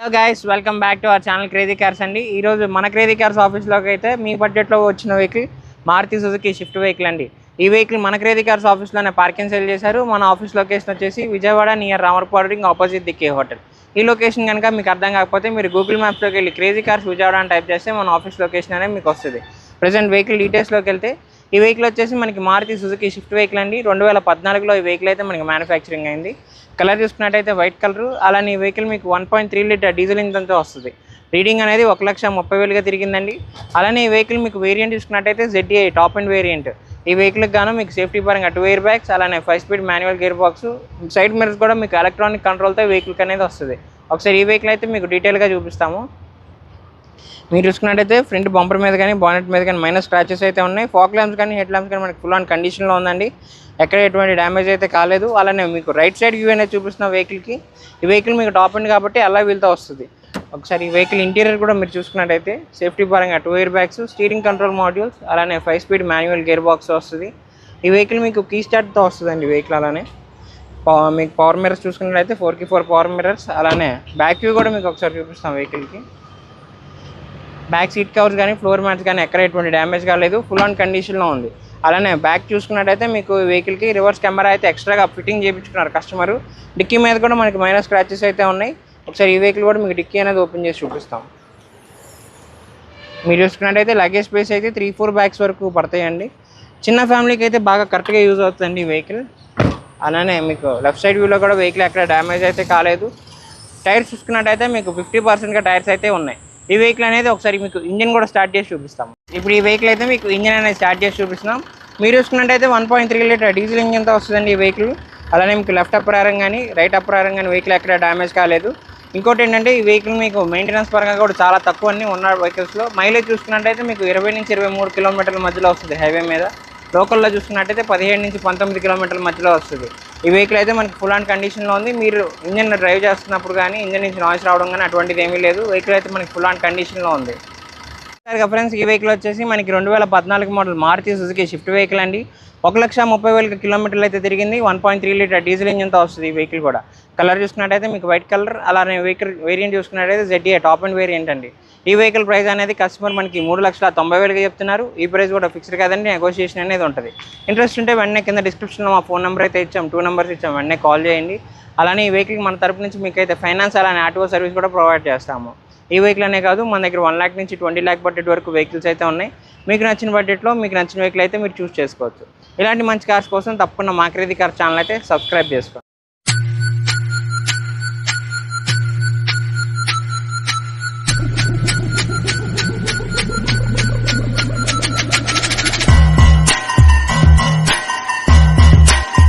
Hello guys welcome back to our channel crazy cars అండి. ఈరోజు మన క్రేజీ కార్స్ ఆఫీస్లోకి అయితే మీ బడ్జెట్లో వచ్చిన vehicle Maruti Suzuki Swift vehicle అండి. ఈ వెహికల్ మన క్రేజీ కార్స్ ఆఫీస్లోనే పార్కింగ్ సేల్ చేశారు. మన ఆఫీస్ లొకేషన్ వచ్చేసి విజయవాడ నియర్ రామర్పాడింగ్ ఆపోజిట్ ది కే హోటల్ ఈ లొకేషన్ కనుక మీకు అర్థం కాకపోతే మీరు గూగుల్ మ్యాప్స్లోకి వెళ్ళి క్రేజీ కార్స్ విజయవాడ అని టైప్ చేస్తే మన ఆఫీస్ లొకేషన్ అనేది మీకు వస్తుంది. ప్రజెంట్ వెహికల్ డీటెయిల్స్లోకి వెళ్తే ఈ వెహికల్ వచ్చేసి మనకి మారుతి సుజుకి షిఫ్ట్ వెహికల్ అండి. రెండు వేల పద్నాలుగులో ఈ వెహికల్ అయితే మనకి మ్యానుఫ్యాక్చరింగ్ అయింది. కలర్ చూసుకున్నట్టయితే వైట్ కలర్ అలానే ఈ వెహికల్ మీకు one point three litre diesel ఇంజన్తో వస్తుంది. రీడింగ్ అనేది ఒక లక్ష ముప్పై వేలుగా తిరిగిందండి. అలానే ఈ వెహికల్ మీకు వేరియంట్ చూసుకున్నట్టయితే జెడ్డీఐ టాప్ అండ్ వేరియంట్ ఈ వెహికల్కి గాను మీకు సేఫ్టీ పరంగా టూ ఇయర్ బ్యాగ్స్ అలానే five speed manual gear box side mirrors కూడా మీకు ఎలక్ట్రానిక్ కంట్రోల్తో వెహికల్కి అనేది వస్తుంది. ఒకసారి ఈ వెహికల్ అయితే మీకు డీటెయిల్గా చూపిస్తాము. మీరు చూసుకున్నట్టయితే ఫ్రంట్ బంపర్ మీద కానీ బానెట్ మీద కానీ మైనస్ స్క్రాచెస్ అయితే ఉన్నాయి. ఫాక్ ల్యాంప్స్ కానీ హెడ్ ల్యాంప్స్ కానీ మనకి ఫుల్ ఆన్ కండిషన్లో ఉందండి. ఎక్కడ ఎటువంటి డ్యామేజ్ అయితే కాలేదు. అలానే మీకు రైట్ సైడ్ వ్యూ అనేది చూపిస్తున్న వెహికల్కి ఈ వెహికల్ మీకు టాప్ అండ్ కాబట్టి అలా వీల్తో వస్తుంది. ఒకసారి ఈ వెహికల్ ఇంటీరియర్ కూడా మీరు చూసుకున్నట్టయితే సేఫ్టీ పరంగా two air bags steering control modules అలానే five speed manual gear box వస్తుంది. ఈ వెహికల్ మీకు కీ స్టార్ట్తో వస్తుందండి వెహికల్ అలానే. మీకు పవర్ మిరర్స్ చూసుకున్నట్లయితే ఫోర్కి ఫోర్ పవర్ మిరర్స్ అలానే బ్యాక్ వ్యూ కూడా మీకు ఒకసారి చూపిస్తాం వెహికల్కి బ్యాక్ సీట్ కవర్స్ కానీ ఫ్లోర్ మ్యాట్స్ కానీ ఎక్కడ ఎటువంటి డ్యామేజ్ కాలేదు. ఫుల్ ఆన్ కండిషన్లో ఉంది. అలానే బ్యాక్ చూసుకున్నట్టయితే మీకు వెహికల్కి రివర్స్ కెమెరా అయితే ఎక్స్ట్రాగా ఫిట్టింగ్ చేయించుకున్నారు కస్టమర్ డిక్కీ మీద కూడా మనకి మైనస్ స్క్రాచెస్ అయితే ఉన్నాయి. ఒకసారి ఈ వెహికల్ కూడా మీకు డిక్కీ అనేది ఓపెన్ చేసి చూపిస్తాం. మీరు చూసుకున్నట్టయితే లగేజ్ స్పేస్ అయితే త్రీ ఫోర్ బ్యాగ్స్ వరకు పడతాయండి. చిన్న ఫ్యామిలీకి అయితే బాగా కరెక్ట్గా యూజ్ అవుతుందండి ఈ వెహికల్ అలానే మీకు లెఫ్ట్ సైడ్ వ్యూలో కూడా వెహికల్ ఎక్కడ డ్యామేజ్ అయితే కాలేదు. టైర్స్ చూసుకున్నట్టయితే మీకు ఫిఫ్టీ పర్సెంట్గా టైర్స్ అయితే ఉన్నాయి. ఈ వెహికల్ అనేది ఒకసారి మీకు ఇంజిన్ కూడా స్టార్ట్ చేసి చూపిస్తాం ఇప్పుడు ఈ వెహికల్ అయితే మీకు ఇంజిన్ అనేది స్టార్ట్ చేసి చూపిస్తున్నాం. మీరు చూసుకున్నట్టయితే one point three litre diesel ఇంజిన్తో వస్తుందండి ఈ వెహికల్ అలానే మీకు లెఫ్ట్ అప్రారం కానీ రైట్ అప్రారం కానీ వెహికల్ ఎక్కడ డ్యామేజ్ కాలేదు. ఇంకోటి ఏంటంటే ఈ వెహికల్ మీకు మెయింటెనెన్స్ పరంగా కూడా చాలా తక్కువ అన్ని ఉన్న వెహికల్స్లో మైలేజ్ చూసుకున్నట్టయితే మీకు ఇరవై నుంచి ఇరవై మూడు కిలోమీటర్ల మధ్యలో వస్తుంది హైవే మీద. లోకల్లో చూసుకున్నట్టయితే పదిహేడు నుంచి పంతొమ్మిది కిలోమీటర్ల మధ్యలో వస్తుంది. ఈ వెహికల్ అయితే మనకి ఫుల్ అండ్ కండిషన్లో ఉంది. మీరు ఇంజన్ డ్రైవ్ చేస్తున్నప్పుడు కానీ ఇంజన్ నుంచి నాయిస్ రావడం కానీ అటువంటిది ఏమీ లేదు. వెహికల్ అయితే మనకి ఫుల్ అండ్ కండిషన్లో ఉంది. సరిగా ఫ్రెండ్స్ ఈ వెహికల్ వచ్చేసి మనకి రెండు వేల పద్నాలుగు model Maruti Suzuki Swift vehicle అండి. ఒక లక్ష ముప్పై వేల కిలోమీటర్లు అయితే తిరిగింది. One point three litre diesel ఇంజన్తో వస్తుంది ఈ వెహికల్ కూడా. కలర్ చూసుకున్నట్టయితే మీకు వైట్ కలర్ అలానే వెహికల్ వేరియంట్ చూసుకున్నట్టయితే జెడ్డీఏ టాప్ అండ్ వేరియంట్ అండి. ఈ వెహికల్ ప్రైస్ అనేది కస్టమర్ మనకి మూడు లక్షల తొంభై వేలుగా చెప్తున్నారు. ఈ ప్రైస్ కూడా ఫిక్స్డ్ కాదండి నెగోషియేషన్ అనేది ఉంటుంది. ఇంట్రెస్ట్ ఉంటే వెంటనే కింద డిస్క్రిప్షన్లో మా ఫోన్ నెంబర్ అయితే ఇచ్చాం టూ నెంబర్స్ ఇచ్చాం వెంటనే కాల్ చేయండి. అలానే ఈ వెహికల్ మన తరపు నుంచి మీకు అయితే ఫైనాన్స్ అలానే ఆటో సర్వీస్ కూడా ప్రొవైడ్ చేస్తాము. ఈ వెహికల్ అనే కాదు మన దగ్గర వన్ ల్యాక్ నుంచి ట్వంటీ ల్యాక్ బడ్జెట్ వరకు వెహికల్స్ అయితే ఉన్నాయి. మీకు నచ్చిన బడ్జెట్లో మీకు నచ్చిన వెహికల్ అయితే మీరు చూస్ చేసుకోవచ్చు. ఇలాంటి మంచి కార్స్ కోసం తప్పకుండా మా క్రేది కార్ ఛానల్ అయితే సబ్స్క్రైబ్ చేసుకోండి.